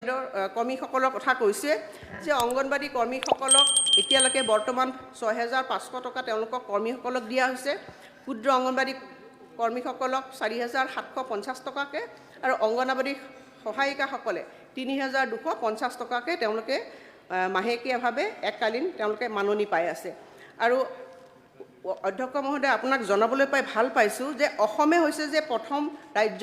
কৰ্মীসকলৰ কথা কৈছে যে অংগনবাদী কৰ্মীসকলক এতিয়ালৈকে বৰ্তমান ছয় হেজাৰ পাঁচশো টকা তেওঁলোকক কৰ্মীসকলক দিয়া হৈছে। ক্ষুদ্ৰ অংগনবাদী কৰ্মীসকলক চাৰি হেজাৰ সাতশ পঞ্চাছ টকাকৈ আৰু অংগনবাদী সহায়িকাসকলে তিনি হেজাৰ দুশ পঞ্চাছ টকাকৈ তেওঁলোকে মাহেকীয়াভাৱে এককালীন তেওঁলোকে মাননি পাই আছে। আৰু অধ্যক্ষ মহোদয়, আপোনাক জনাবলৈ পাই ভালো পাইছোঁ যে অসমে হৈছে যে প্ৰথম ৰাজ্য,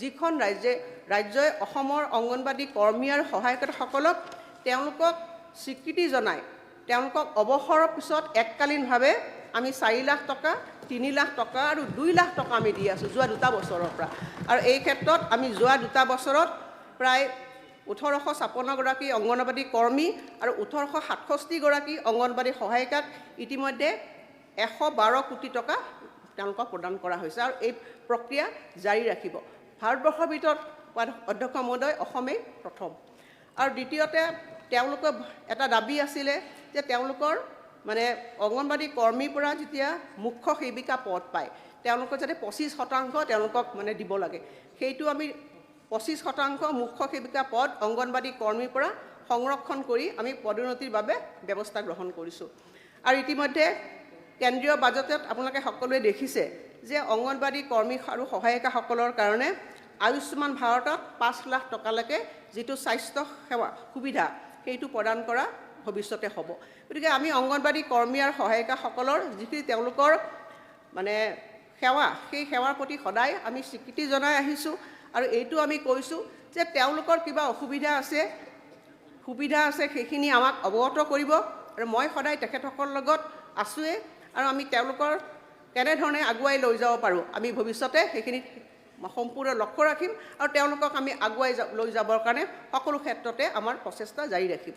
যিখন ৰাজ্যে ৰাজ্যই অসমৰ অংগনবাদী কৰ্মী আৰু সহায়কসকলক তেওঁলোকক স্বীকৃতি জনাই তেওঁলোকক অৱসৰৰ পিছত এককালীনভাৱে আমি চাৰি লাখ টকা তিনি লাখ টকা আৰু দুই লাখ টকা আমি দি আছোঁ যোৱা দুটা বছৰৰ পৰা। আৰু এই ক্ষেত্ৰত আমি যোৱা দুটা বছৰত প্ৰায় ওঠৰশ ছাপন্নগৰাকী অংগনবাদী কৰ্মী আৰু ওঠৰশ সাতষষ্ঠিগৰাকী অংগনবাদী সহায়িকাক ইতিমধ্যে এশ বাৰ কোটি টকা তেওঁলোকক প্ৰদান কৰা হৈছে আৰু এই প্ৰক্ৰিয়া জাৰি ৰাখিব। ভাৰতবৰ্ষৰ ভিতৰত অধ্যক্ষ মহোদয় অসমেই প্ৰথম। আৰু দ্বিতীয়তে তেওঁলোকৰ এটা দাবী আছিলে যে তেওঁলোকৰ মানে অংগনবাদী কৰ্মীৰ পৰা যেতিয়া মুখ্য সেৱিকা পদ পায় তেওঁলোকৰ যাতে পঁচিছ শতাংশ তেওঁলোকক মানে দিব লাগে। সেইটো আমি পঁচিছ শতাংশ মুখ্য সেৱিকা পদ অংগনবাদী কৰ্মীৰ পৰা সংৰক্ষণ কৰি আমি পদোন্নতিৰ বাবে ব্যৱস্থা গ্ৰহণ কৰিছোঁ। আৰু ইতিমধ্যে কেন্দ্ৰীয় বাজেটত আপোনালোকে সকলোৱে দেখিছে যে অংগনবাদী কৰ্মী আৰু সহায়িকাসকলৰ কাৰণে আয়ুষ্মান ভাৰতত পাঁচ লাখ টকালৈকে যিটো স্বাস্থ্য সেৱা সুবিধা সেইটো প্ৰদান কৰা ভৱিষ্যতে হ'ব। গতিকে আমি অংগনবাদী কৰ্মী আৰু সহায়িকাসকলৰ যিখিনি তেওঁলোকৰ মানে সেৱা সেই সেৱাৰ প্ৰতি সদায় আমি স্বীকৃতি জনাই আহিছোঁ আৰু এইটো আমি কৈছোঁ যে তেওঁলোকৰ কিবা অসুবিধা আছে সুবিধা আছে সেইখিনি আমাক অৱগত কৰিব আৰু মই সদায় তেখেতসকলৰ লগত আছোঁৱেই আৰু আমি তেওঁলোকৰ কেনেধৰণে আগুৱাই লৈ যাব পাৰোঁ আমি ভৱিষ্যতে সেইখিনি সম্পূৰ্ণ লক্ষ্য ৰাখিম আৰু তেওঁলোকক আমি আগুৱাই লৈ যাবৰ কাৰণে সকলো ক্ষেত্ৰতে আমাৰ প্ৰচেষ্টা জাৰি ৰাখিম।